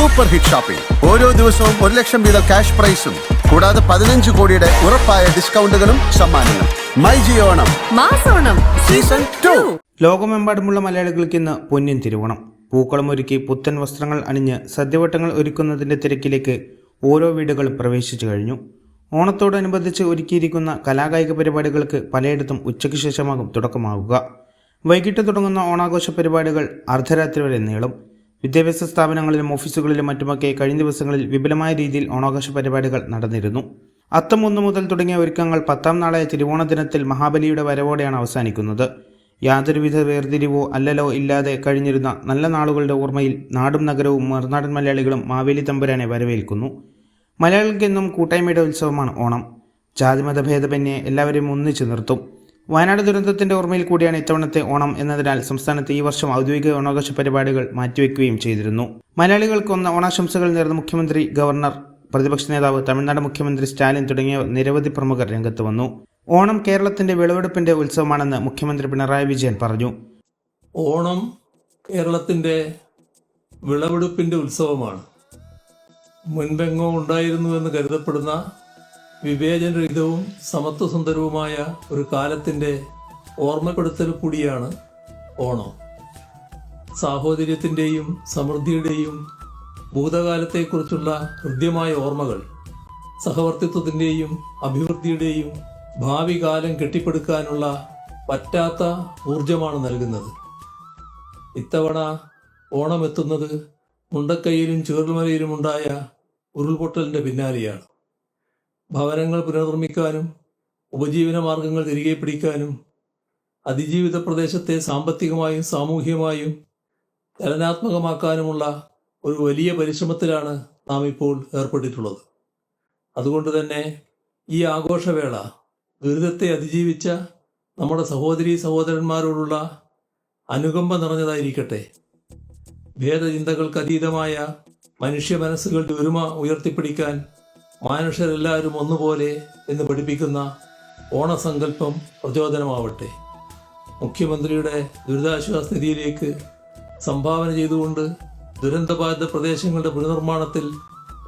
Super hit shopping ഓരോ ദിവസവും ഒരു ലക്ഷം വീതം ക്യാഷ് പ്രൈസും കൂടാതെ പതിനഞ്ച് കോടിയുടെ ഉറപ്പായ ഡിസ്കൗണ്ടുകളും സമ്മാനങ്ങളും. മൈ ജിയോണം മാസോണം സീസൺ ടു. ലോകമെമ്പാടുമുള്ള മലയാളികൾക്ക് ഇന്ന് പൊന്നിൻ തിരുവോണം. പൂക്കളം ഒരുക്കി പുത്തൻ വസ്ത്രങ്ങൾ അണിഞ്ഞ് സദ്യവട്ടങ്ങൾ ഒരുക്കുന്നതിന്റെ തിരക്കിലേക്ക് ഓരോ വീടുകളും പ്രവേശിച്ചു കഴിഞ്ഞു. ഓണത്തോടനുബന്ധിച്ച് ഒരുക്കിയിരിക്കുന്ന കലാകായിക പരിപാടികൾക്ക് പലയിടത്തും ഉച്ചയ്ക്ക് ശേഷമാകും തുടക്കമാവുക. വൈകിട്ട് തുടങ്ങുന്ന ഓണാഘോഷ പരിപാടികൾ അർദ്ധരാത്രി വരെ നീളും. വിദ്യാഭ്യാസ സ്ഥാപനങ്ങളിലും ഓഫീസുകളിലും മറ്റുമൊക്കെ കഴിഞ്ഞ ദിവസങ്ങളിൽ വിപുലമായ രീതിയിൽ ഓണാഘോഷ പരിപാടികൾ നടന്നിരുന്നു. അത്തം ഒന്ന് മുതൽ തുടങ്ങിയ ഒരുക്കങ്ങൾ പത്താം നാളായ തിരുവോണ ദിനത്തിൽ മഹാബലിയുടെ വരവോടെയാണ് അവസാനിക്കുന്നത്. യാതൊരുവിധ വേർതിരിവോ അല്ലലോ ഇല്ലാതെ കഴിഞ്ഞിരുന്ന നല്ല നാളുകളുടെ ഓർമ്മയിൽ നാടും നഗരവും മറുനാടൻ മലയാളികളും മാവേലി തമ്പുരാനെ വരവേൽക്കുന്നു. മലയാളികൾക്കെന്നും കൂട്ടായ്മയുടെ ഉത്സവമാണ് ഓണം. ജാതിമത ഭേദമന്യേ എല്ലാവരെയും ഒന്നിച്ചു നിർത്തും. വയനാട് ദുരന്തത്തിന്റെ ഓർമ്മയിൽ കൂടിയാണ് ഇത്തവണത്തെ ഓണം എന്നതിനാൽ സംസ്ഥാനത്ത് ഈ വർഷം ഔദ്യോഗിക ഓണാഘോഷ പരിപാടികൾ മാറ്റിവെക്കുകയും ചെയ്തിരുന്നു. മലയാളികൾക്ക് ഒന്ന് ഓണാശംസകൾ നേർന്ന മുഖ്യമന്ത്രി ഗവർണർ പ്രതിപക്ഷ നേതാവ് തമിഴ്നാട് മുഖ്യമന്ത്രി സ്റ്റാലിൻ തുടങ്ങിയ നിരവധി പ്രമുഖർ രംഗത്ത് വന്നു. ഓണം കേരളത്തിന്റെ വിളവെടുപ്പിന്റെ ഉത്സവമാണെന്ന് മുഖ്യമന്ത്രി പിണറായി വിജയൻ പറഞ്ഞു. ഓണം കേരളത്തിന്റെ വിളവെടുപ്പിന്റെ ഉത്സവമാണ്. മുൻപെങ്ങോ ഉണ്ടായിരുന്നു എന്ന് കരുതപ്പെടുന്ന വിവേചനരഹിതവും സമത്വസുന്ദരവുമായ ഒരു കാലത്തിന്റെ ഓർമ്മപ്പെടുത്തൽ കൂടിയാണ് ഓണം. സാഹോദര്യത്തിന്റെയും സമൃദ്ധിയുടെയും ഭൂതകാലത്തെക്കുറിച്ചുള്ള ഹൃദ്യമായ ഓർമ്മകൾ സഹവർത്തിത്വത്തിന്റെയും അഭിവൃദ്ധിയുടെയും ഭാവി കാലം കെട്ടിപ്പടുക്കാനുള്ള പറ്റാത്ത ഊർജമാണ് നൽകുന്നത്. ഇത്തവണ ഓണമെത്തുന്നത് മുണ്ടക്കൈയിലും ചേർമലയിലുമുണ്ടായ ഉരുൾപൊട്ടലിന്റെ പിന്നാലെയാണ്. ഭവനങ്ങൾ പുനർനിർമ്മിക്കാനും ഉപജീവന മാർഗങ്ങൾ തിരികെ പിടിക്കാനും അതിജീവിത പ്രദേശത്തെ സാമ്പത്തികമായും സാമൂഹികമായും ചലനാത്മകമാക്കാനുമുള്ള ഒരു വലിയ പരിശ്രമത്തിലാണ് നാം ഇപ്പോൾ ഏർപ്പെട്ടിട്ടുള്ളത്. അതുകൊണ്ട് തന്നെ ഈ ആഘോഷവേള ദുരിതത്തെ അതിജീവിച്ച നമ്മുടെ സഹോദരീ സഹോദരന്മാരോടുള്ള അനുകമ്പ നിറഞ്ഞതായിരിക്കട്ടെ. ഭേദചിന്തകൾക്ക് അതീതമായ മനുഷ്യ മനസ്സുകളുടെ ഒരുമ ഉയർത്തിപ്പിടിക്കാൻ മനുഷ്യരെല്ലാവരും ഒന്നുപോലെ എന്ന് പഠിപ്പിക്കുന്ന ഓണസങ്കല്പം പ്രചോദനമാവട്ടെ. മുഖ്യമന്ത്രിയുടെ ദുരിതാശ്വാസ നിധിയിലേക്ക് സംഭാവന ചെയ്തുകൊണ്ട് ദുരന്തബാധിത പ്രദേശങ്ങളുടെ പുനർനിർമ്മാണത്തിൽ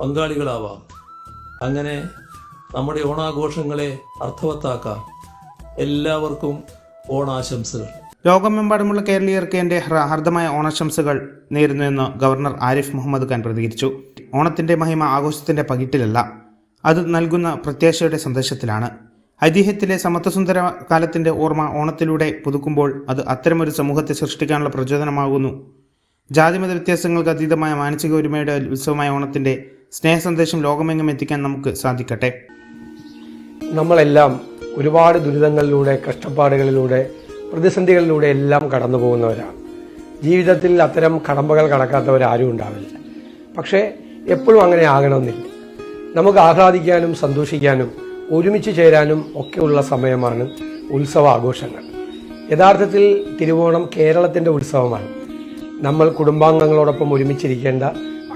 പങ്കാളികളാവാം. അങ്ങനെ നമ്മുടെ ഓണാഘോഷങ്ങളെ അർത്ഥവത്താക്കാം. എല്ലാവർക്കും ഓണാശംസകൾ. ലോകമെമ്പാടുമുള്ള കേരളീയർക്ക് എന്റെ ഹാർദമായ ഓണാശംസകൾ നേരുന്നുവെന്ന് ഗവർണർ ആരിഫ് മുഹമ്മദ് ഖാൻ പ്രതികരിച്ചു. ഓണത്തിന്റെ മഹിമ ആഘോഷത്തിന്റെ പകിട്ടിലല്ല. അത് നൽകുന്ന പ്രത്യാശയുടെ സന്ദേശത്തിലാണ്. ഐതിഹ്യത്തിലെ സമത്വസുന്ദര കാലത്തിന്റെ ഓർമ്മ ഓണത്തിലൂടെ പുതുക്കുമ്പോൾ അത് അത്തരമൊരു സമൂഹത്തെ സൃഷ്ടിക്കാനുള്ള പ്രചോദനമാകുന്നു. ജാതിമത വ്യത്യാസങ്ങൾക്ക് അതീതമായ മാനസിക ഒരുമയുടെ ഉത്സവമായ ഓണത്തിന്റെ സ്നേഹസന്ദേശം ലോകമെങ്ങും എത്തിക്കാൻ നമുക്ക് സാധിക്കട്ടെ. നമ്മളെല്ലാം ഒരുപാട് ദുരിതങ്ങളിലൂടെ കഷ്ടപ്പാടുകളിലൂടെ പ്രതിസന്ധികളിലൂടെ എല്ലാം കടന്നു പോകുന്നവരാണ്. ജീവിതത്തിൽ അത്തരം കടമ്പകൾ കടക്കാത്തവരാരും ഉണ്ടാവില്ല. പക്ഷേ എപ്പോഴും അങ്ങനെ ആകണമെന്നില്ല. നമുക്ക് ആഹ്ലാദിക്കാനും സന്തോഷിക്കാനും ഒരുമിച്ച് ചേരാനും ഒക്കെയുള്ള സമയമാണ് ഉത്സവ ആഘോഷങ്ങൾ. യഥാർത്ഥത്തിൽ തിരുവോണം കേരളത്തിന്റെ ഉത്സവമാണ്. നമ്മൾ കുടുംബാംഗങ്ങളോടൊപ്പം ഒരുമിച്ചിരിക്കേണ്ട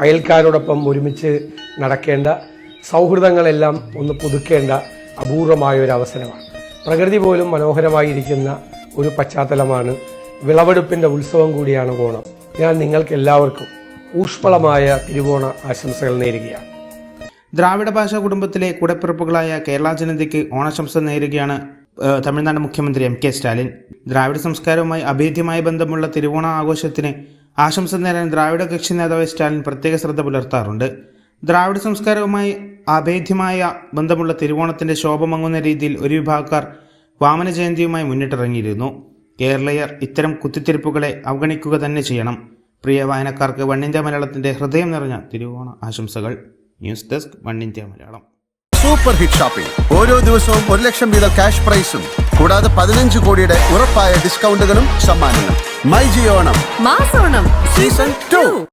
അയൽക്കാരോടൊപ്പം ഒരുമിച്ച് നടക്കേണ്ട സൗഹൃദങ്ങളെല്ലാം ഒന്ന് പുതുക്കേണ്ട അപൂർവമായ ഒരു അവസരമാണ് പ്രകൃതി പോലും മനോഹരമായിരിക്കുന്ന ഒരു പശ്ചാത്തലമാണ് വിളവെടുപ്പിന്റെ ഉത്സവം കൂടിയാണ് ഓണം. ഞാൻ നിങ്ങൾക്ക് എല്ലാവർക്കും ഊഷ്മളമായ തിരുവോണ ആശംസകൾ നേരുകയാണ്. ദ്രാവിഡ ഭാഷാ കുടുംബത്തിലെ കൂടപ്പിറപ്പുകളായ കേരള ജനതയ്ക്ക് ഓണശംസ നേരുകയാണ് തമിഴ്നാട് മുഖ്യമന്ത്രി എം കെ സ്റ്റാലിൻ. ദ്രാവിഡ സംസ്കാരവുമായി അഭേദ്യമായ ബന്ധമുള്ള തിരുവോണ ആഘോഷത്തിന് ആശംസ നേരാൻ ദ്രാവിഡ കക്ഷി നേതാവ് സ്റ്റാലിൻ പ്രത്യേക ശ്രദ്ധ പുലർത്താറുണ്ട്. ദ്രാവിഡ സംസ്കാരവുമായി അഭേദ്യമായ ബന്ധമുള്ള തിരുവോണത്തിന്റെ ശോഭമങ്ങുന്ന രീതിയിൽ ഒരു വിഭാഗക്കാർ വാമന ജയന്തിയുമായി മുന്നിട്ടിറങ്ങിയിരുന്നു. കേരളീയർ ഇത്തരം കുത്തിത്തിരിപ്പുകളെ അവഗണിക്കുക തന്നെ ചെയ്യണം. പ്രിയ വായനക്കാർക്ക് വണ്ണിന്റെ മലയാളത്തിന്റെ ഹൃദയം നിറഞ്ഞ തിരുവോണ ആശംസകൾ. News desk One India Malayalam. Super hit shopping ഓരോ ദിവസവും ഒരു ലക്ഷം വീതം ക്യാഷ് പ്രൈസും കൂടാതെ പതിനഞ്ച് കോടിയുടെ ഉറപ്പായ ഡിസ്കൗണ്ടുകളും സമ്മാനങ്ങളും. മൈ ജിയോണം മാസോണം. Season two.